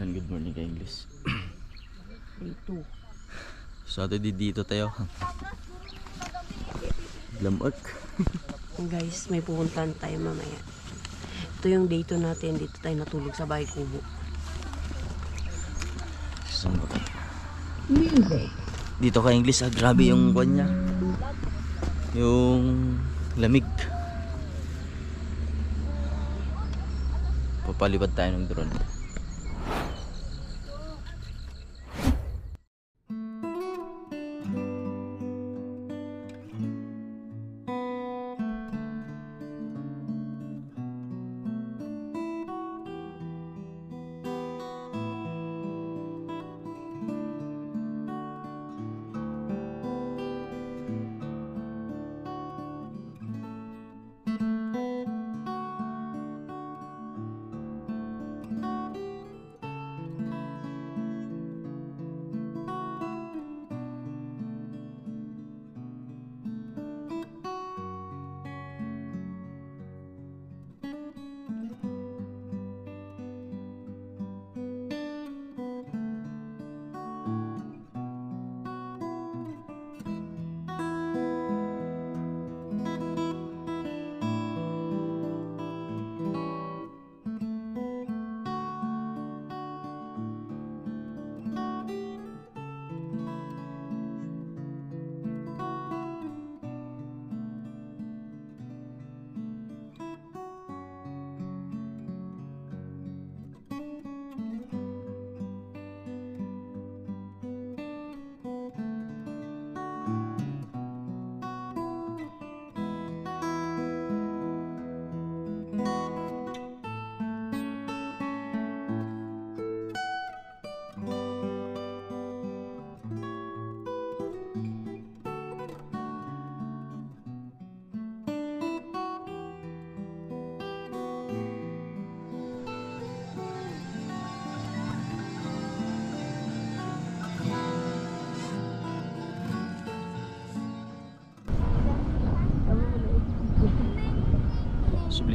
And good morning ka English. Dito. Saturday dito tayo. Lamok. Guys, may pupuntahan tayo mamaya. Ito yung date natin. Dito tayo natulog sa bahay kubo. Ba? Dito ka English, ah, grabe yung kwan niya. Yung lamig. Papalipad tayo ng drone.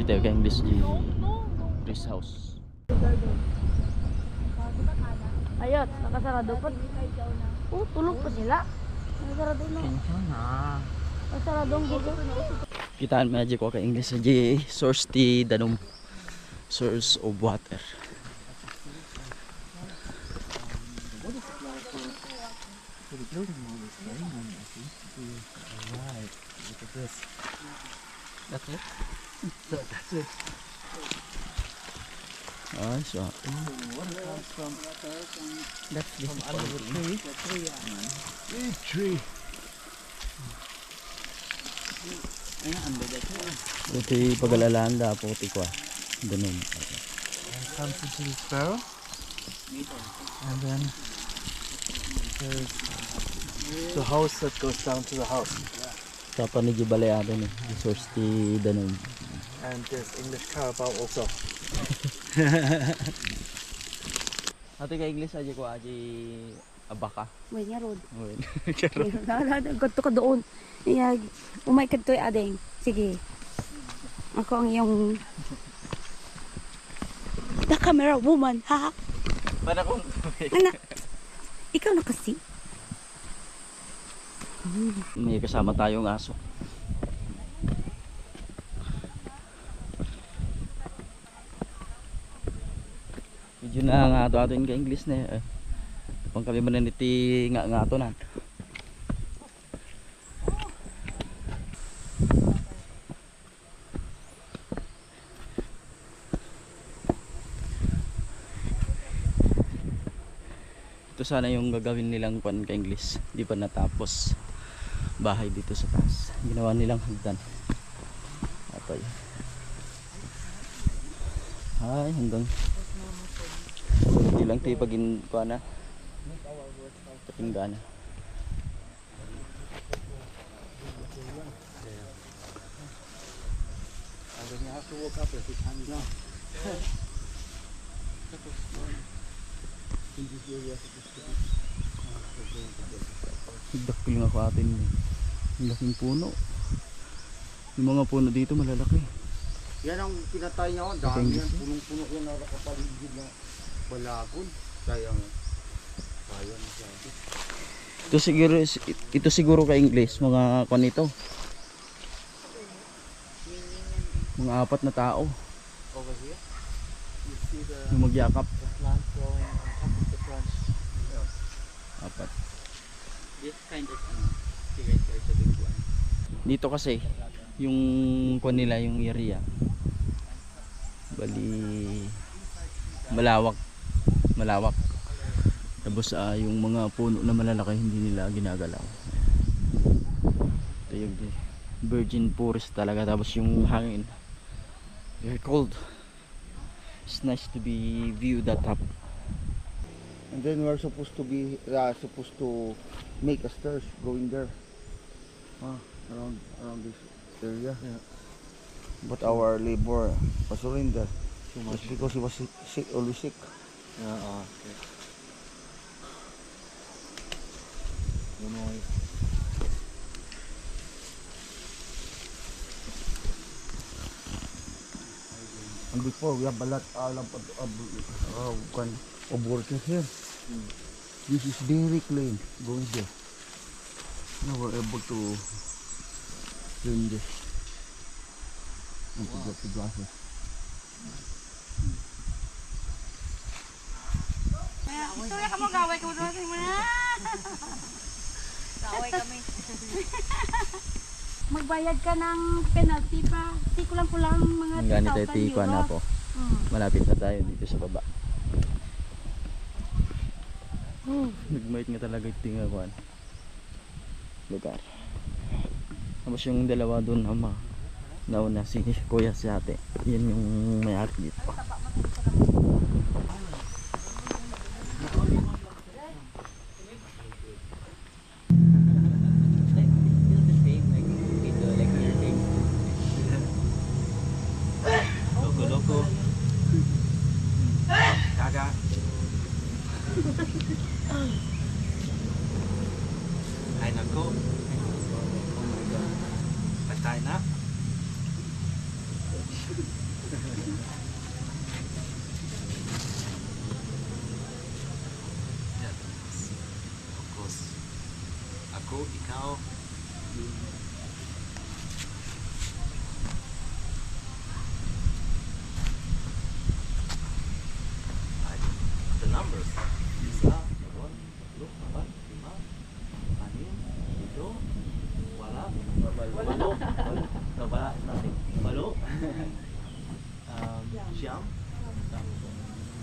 Tayo ka English di Chris House. Ayot, nakasarado pa. Oh, tulog pa sila. Nakasarado na. Nakasarado ang gugo. Kitaan mo ko ka English G source ti danom source of water. That's it? That's it. Ah, so. That's disappointing. Ito yung pag-alalaan da po ti kwa. Danom. comes into the sparrow. And then there's the house that goes down to the house. Tapa ni Gibalayado ni. Source ti danom. And there's English Carabao also. Ate ka English aja ko aja abaka. May nga road. Well, Ganto ka doon. Iyag, umay ka to'y adeng. Sige. Ako ang iyong... The camera woman, ha? Para kung Anak, ikaw na kasi. may kasama tayong aso. Na nga ato ato ka English na eh. Pang kami man nga nga ato na. Ito sana yung gagawin nilang pan ka English. Di pa natapos bahay dito sa taas. Ginawa nilang hagdan. Ito yun. Ay, hanggang ilang tipagin ko na. Patingga na. And then you have to walk up every time you know. Dakil nga ko atin. Ang laking puno. Yung mga puno dito malalaki. Yan ang pinatay niya. oh. Dami yan. Punong-puno yan na nakapaligid na. Balagon. Sayang. Sayang siya. Ito siguro ito siguro ka English mga kon ito. Mga apat na tao Over here. You see the, yung magyakap. the plant the branch. Apat. This kind of ano. The big one. Dito kasi yung kon nila yung area. Bali malawak. Malawak. Tapos ah, yung mga puno na malalaki hindi nila ginagalaw. Ito yung di- virgin forest talaga tapos yung hangin. Very cold. It's nice to be view that up. And then we're supposed to be uh, supposed to make a stairs going there. Ah, around around this area. But our labor was surrender. Just because he was sick, sick always sick. Uh, okay. Know, and before we have a lot uh, of, of, uh, kind of workers here. This is very clean going there. Now we're able to clean this and to get the glasses. Tuloy ka mo, gaway ka mo doon. mo na. Gaway kami. Magbayad ka ng penalty pa. Di kulang-kulang mga Ang ganito 2,000 ito ikuan na po. Hmm. Malapit na tayo dito sa baba. Nagmait nga talaga yung kuan. Lugar. Tapos yung dalawa doon ama. Nauna si kuya si ate. Yan yung may-ari dito loco. Gaga. Ay nako. Oh my god. Patay na. Yan. Of course. Ako, ikaw, ay, the numbers. Isa, dalawa, tatlo, apat, lima, anim, ito, wala, walo, walo, no, wala, nothing, walo, um, siyam, sampu,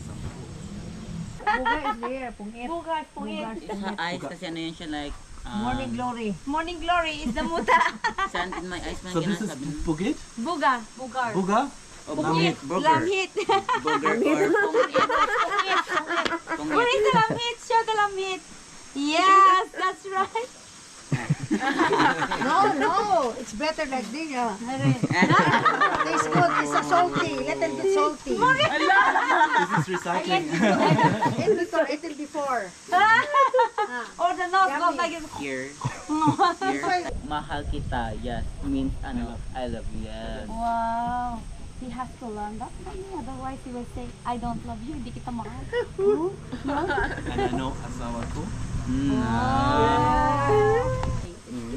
sampu. Bugas, pungit. Sa eyes kasi ano yun siya like um, Morning glory. Morning glory is the muta. sand in my eyes man So this is ginasabi bugit? Buga. Bugar. Buga? Oh, Pungit. burger. Lamhit. Burger or pungit. Where Pungit. is the lamhit? Show the lamhit. Yes, that's right. No, no, it's better like this. Yeah. It's good. It's a salty, little bit salty. This is recycling. It before, it before. Or the nose goes like this. Here. Here. Mahal kita. Yes. Means ano, I love you. Yes. Wow. He has to learn that from me. Otherwise, he will say, I don't love you. Hindi kita mahal. And I know asawa ko. Mm.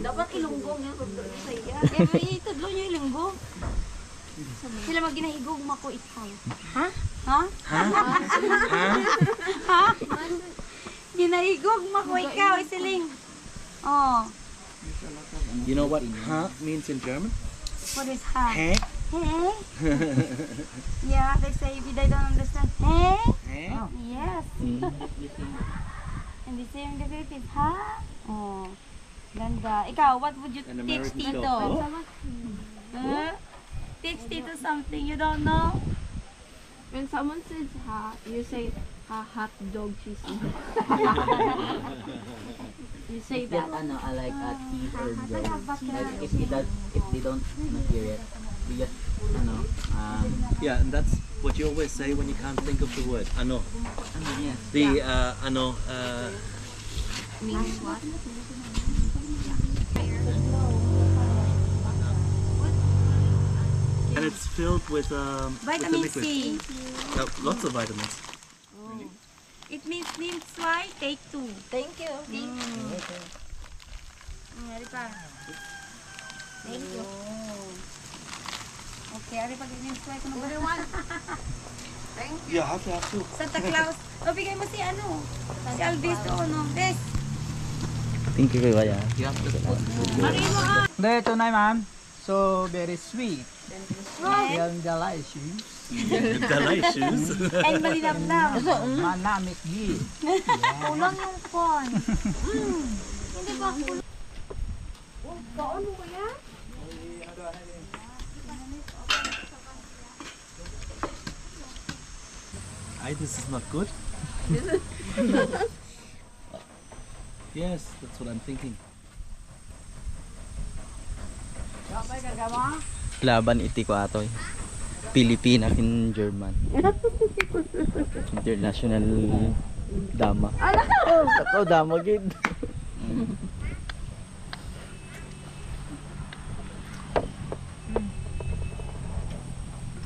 Dapat ilunggong yan. Every tudlo nyo ilunggo. Sila mag ginahigog mako ikaw. Ha? Ha? Ha? Ha? Ginahigog mako ikaw, isiling. Oh, You know what ha means in German? what is ha? Hä? Hey? yeah, they say if they don't understand. Hey? Hä? Yes. And the same in the Philippines, ha? Oh. Ganda. Ikaw, what would you An teach American Tito? show. Huh? Teach Tito something you don't know? When someone says ha, you say ha hot dog cheese. you say Is that that. ano, I like a tea or joke. Like if they don't, if they don't ano, hear it, we just ano, um, Yeah, and that's what you always say when you can't think of the word. Ano. ano yes. The uh, ano uh, Means what? It's filled with um with the Vitamin liquid. C. Uh, lots of vitamins. It means Nils why? Take two. Thank you. Mm. Mm, ari pa. Thank you. Okay, ari pag Nils why ko na Everyone. Thank you. Yeah, have to, have to. Santa Claus. O, bigay mo si ano? Si Alvis o, no? Bes. Thank you kuya. You have to put Mariin mo ah. Dito na, ma'am. So, very sweet. Yan delicious. Delicious. And malinamnam. Manamit gi. Kulang yung corn. Mm. Hindi ba kulang? I, this is not good. yes, that's what I'm thinking. Laban iti ko atoy. Pilipina kin German. International dama. Ato dama gid.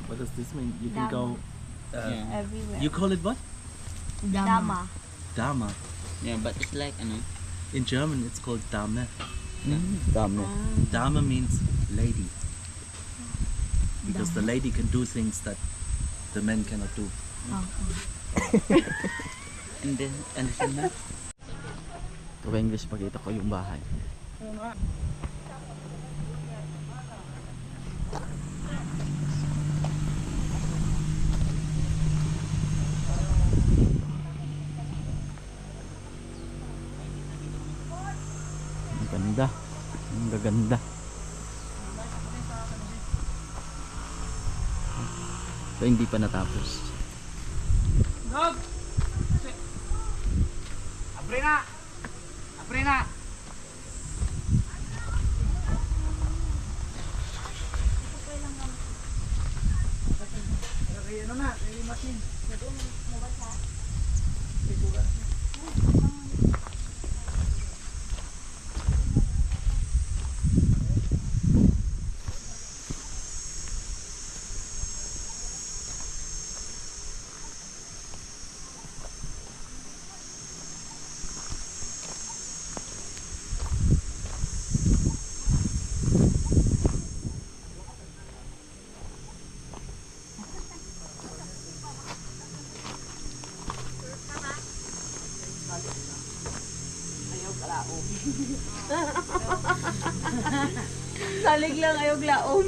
What does this mean? You can go. Uh, Everywhere. You call it what? Dama. Dama. Yeah, but it's like ano. In German, it's called Dame. Dami. Dame means lady. Because the lady can do things that the men cannot do. And then, understand na? Ito English pakita ko yung bahay. Ang ganda. Ang gaganda. Hindi pa natapos. Salig lang ayaw glaom.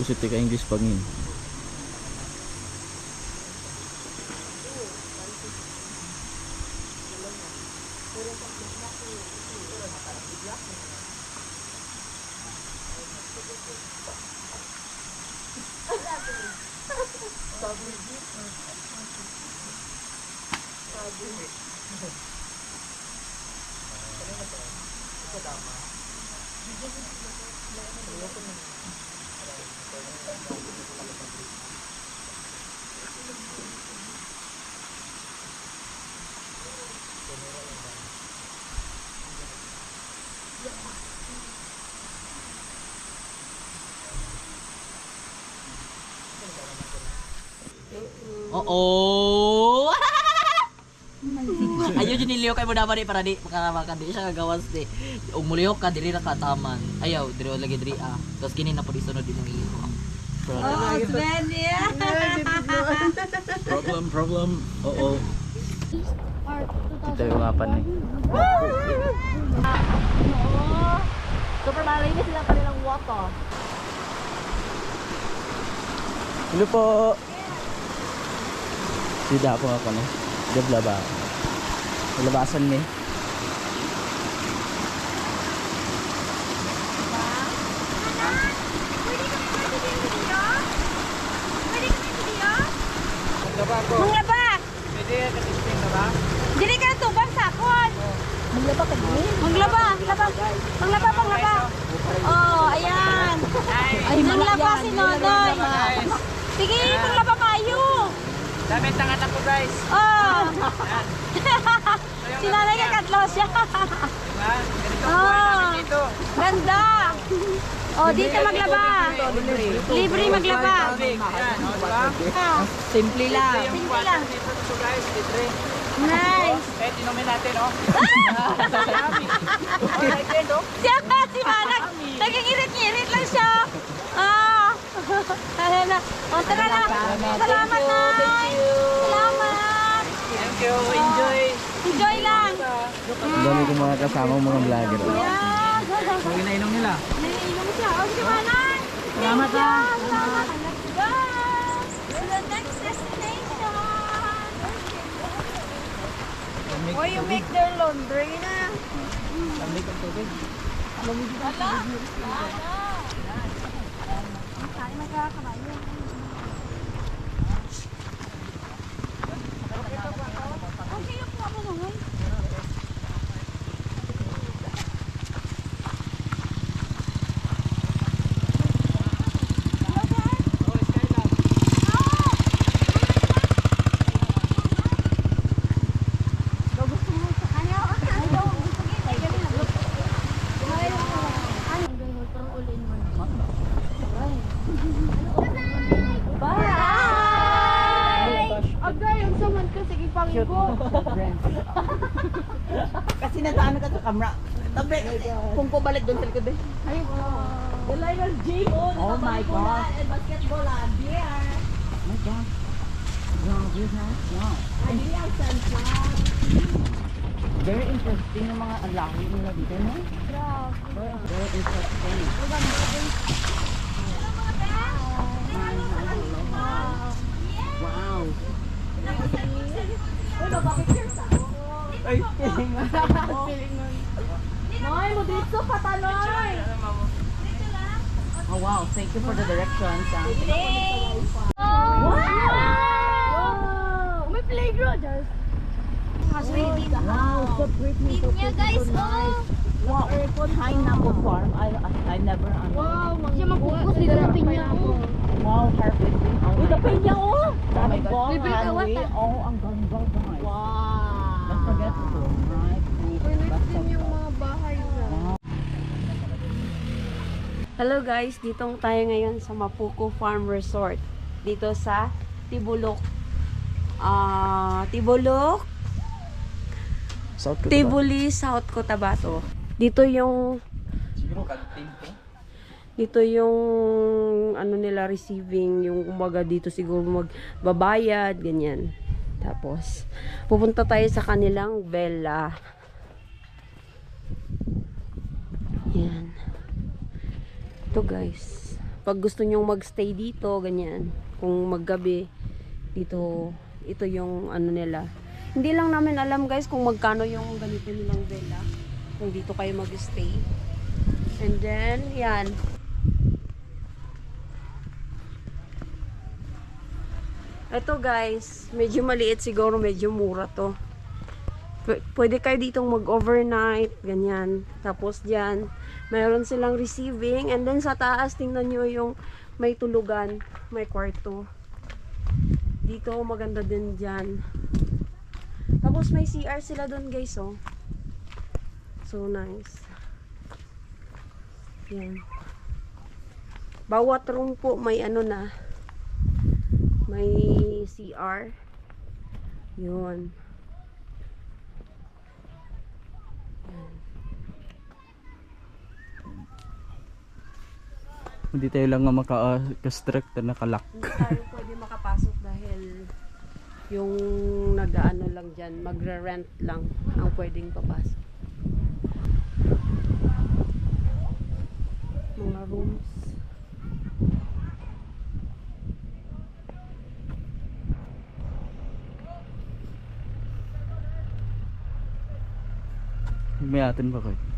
Usit ka English pangin. Oo. Ayaw dyan niliyok kay mo naman eh, para di makarawakan di siya kagawas di. Ug muliyok ka diri ra ka taman. Ayaw diri lagi diri ah. Tapos kini na pud isunod din ng iyo. Oh, Sven, yeah. Problem, problem. Oh. Ito yung mapan eh. Oo. Super malinis lang kanilang water. Hello po. Sida po ako na. Gabla ba? Labasan ni. Manglaba! Dili ka na tubang sakon! Manglaba ka din? Manglaba! Manglaba! Manglaba! Manglaba! Oh, ayan! Ay, manglaba si Nonoy! Sige, manglaba kayo! Damit tangan ako, guys. Oh! si Nanay ka katlo siya! Diba? Ganito Oh, ganda. Oh, dito maglaba. Libre maglaba. Ah, Simple lang. simple lang. Nice. Eh, inumin natin, oh. Siya si Manang. Naging irit-irit lang siya. Ah. Ayan na. O, tara na. Salamat na. Salamat. Thank you. Enjoy. Enjoy lang. Ang dami kong mga kasama mga vlogger. Yan. Huwag inainom nila. Naiinom siya. O, si Manang. Salamat na. Salamat. Let's go. To the next destination. Why you make their laundry na? Lamig ang tubig. Ay, magkakabayo. Okay, yung po mo ngayon. Agay, yung saman ka, pangko. Kasi nataano ka sa camera. Tabi, kung ko balik doon sa likod eh. Ay, wow. The Lionel J. Oh my God. And basketball ah, beer. Oh my God. Wow. Wow. Very interesting yung mga alawi nila dito, no? Very interesting. Wow. Noy, mo dito pa tanoy. Oh wow, thank you for the directions. ah. Wow! May playground. Wow, so pretty. Niya guys, oh. Wow, pineapple farm. I, I, I never understood. Wow, siya magpupus dito sa pinya ko. Wow. Oh my God. pinya, oh! Oh my God, Libre ka, highway. wata. Oh, ang ganda, guys. Wow. Basta get ito, right? Connect din yung mga bahay na. Hello guys, dito tayo ngayon sa Mapuko Farm Resort. Dito sa Tibulok. Ah, Tibulok, South Cotabato. Tibuli, South Cotabato. Dito yung Siguro kantin ko. dito yung ano nila receiving, yung kumbaga dito siguro magbabayad, ganyan. Tapos pupunta tayo sa kanilang villa. Yan. Ito guys. Pag gusto nyong magstay dito, ganyan. Kung maggabi, dito, ito yung ano nila. Hindi lang namin alam guys kung magkano yung ganito nilang villa. Kung dito kayo magstay. And then, yan. Ito guys, medyo maliit siguro, medyo mura to. Pwede kayo ditong mag-overnight, ganyan. Tapos dyan, mayroon silang receiving. And then sa taas, tingnan nyo yung may tulugan, may kwarto. Dito, maganda din dyan. Tapos may CR sila doon guys, oh. So nice. Yan. Bawat room po may ano na. May CR. Yun. Hindi tayo lang nga maka-strict na nakalak. Hindi tayo pwede makapasok dahil yung nag-ano lang dyan, magre-rent lang ang pwedeng papasok. Mga rooms. May atin ba kayo?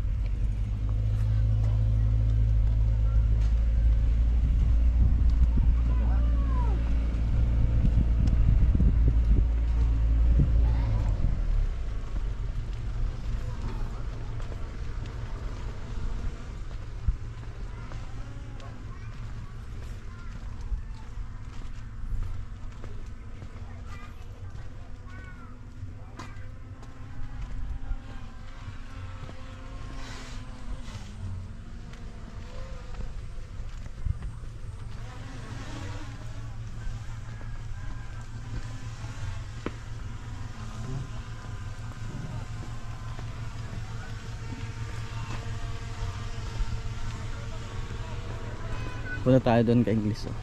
Punta tayo doon kay English. Oh.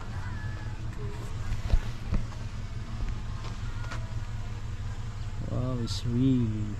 Wow, it's really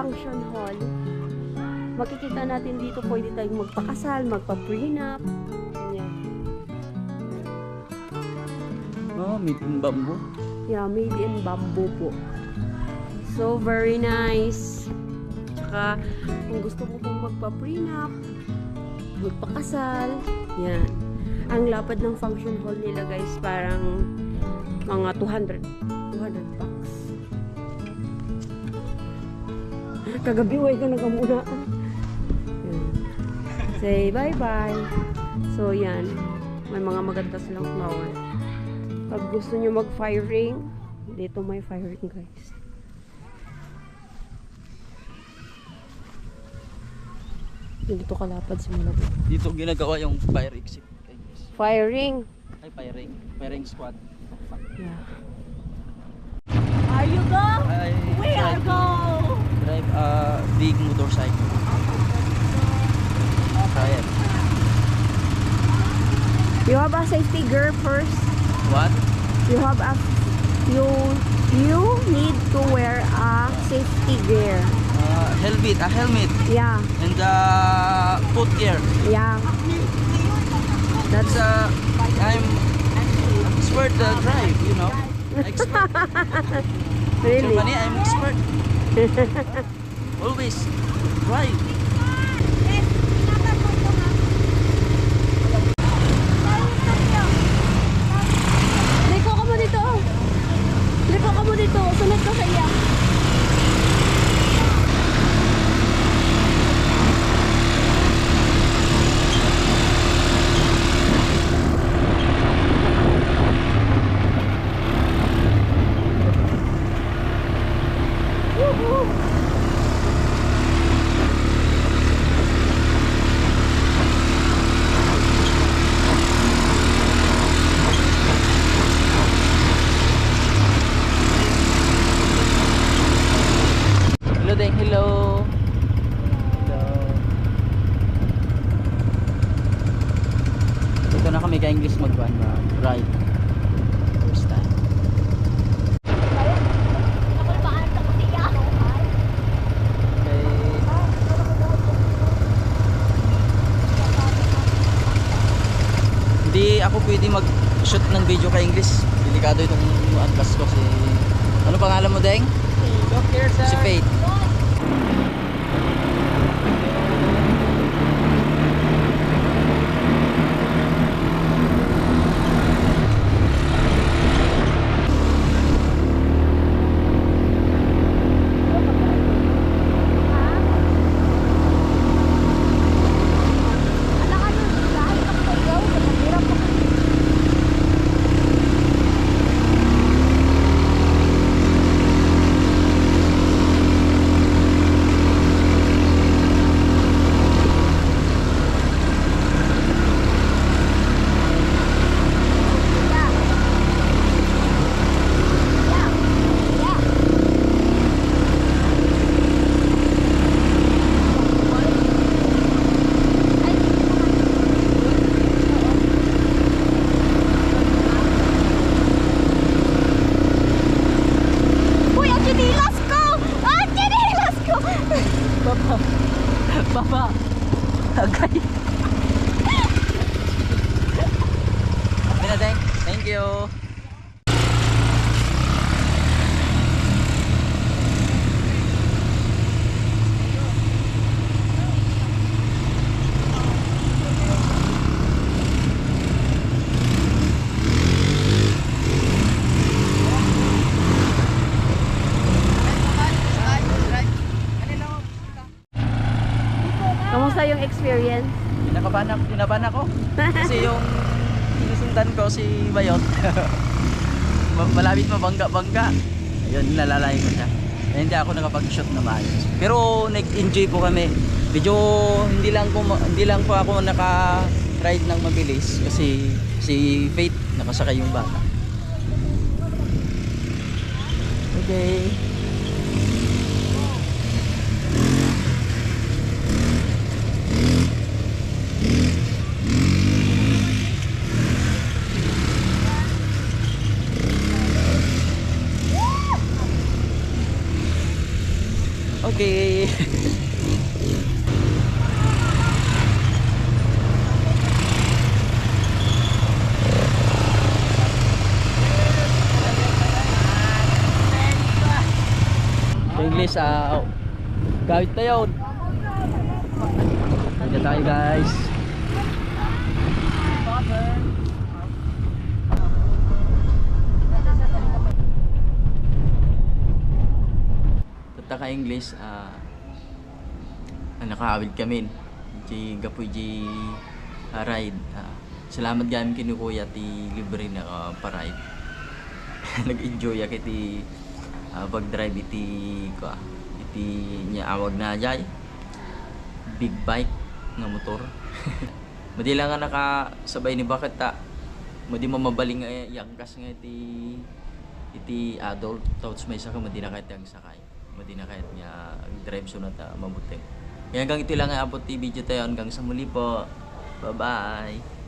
function hall. Makikita natin dito pwede tayong magpakasal, magpa-prenup. Ganyan. Oh, meat and bamboo. Yeah, made in bamboo po. So, very nice. Tsaka, kung gusto mo pong magpa-prenup, magpakasal, yan. Ang lapad ng function hall nila guys, parang mga 200. 200 Kagabi, way ka nagamuna. Yan. Say bye-bye. So, yan. May mga maganda silang flower. Pag gusto nyo mag-firing, dito may firing guys. Dito kalapad si Malabi. Dito ginagawa yung fire exit. Firing! Ay, firing. Firing squad. Yeah. Are you go? I We are go! A big motorcycle. Try it. You have a safety gear first. What? You have a you you need to wear a safety gear. Uh, helmet, a helmet. Yeah, And uh, foot gear. yeah. That's uh, I'm expert uh, drive, you know. Expert. Really? Germany, I'm expert. Always drive. Liko ka mo dito. Liko ka mo dito. Sunod ka sa iya. Hello Deng, hello. Hello. Dito na kami kay English mag-ride. Ride. First time. Okay. Hindi ako pwede mag-shoot ng video kay English. Delikado itong advice ko si... Ano pangalan mo, Deng? Si Faith. Uy, ang chinilas ko! Ang chinilas ko! Baba. Agay. Thank Thank you. Kamusta yung experience? Kinakabahan ako, kinabahan ako. Kasi yung sinusundan ko si Bayot. Ma- Malapit mabangga-bangga. Ayun, nalalay ko siya. Eh, hindi ako nakapag-shoot na maayos. Pero nag-enjoy po kami. Medyo hindi lang ko hindi lang po ako naka-ride ng mabilis kasi si Faith nakasakay yung bata. Okay. Okay. English, ah, gawit na yun. Kaya tayo guys. Tata ka English, ah, uh, nakahawid kami. Di gapoy di ah, ride. Ah, salamat gamit kini kuya ti libre na ah, pa-ride. Nag-enjoy ako ti ah, pag-drive iti ko iti niya awag na jay. Big bike nga motor. Madi lang nga nakasabay ni bakit ta. Madi mamabaling nga yangkas nga iti iti adult touch may saka madi na kahit yang sakay. Madi na kahit niya drive sunod na mabuting. Hanggang ito lang ang abot ti video tayo hanggang sa muli po. Bye-bye.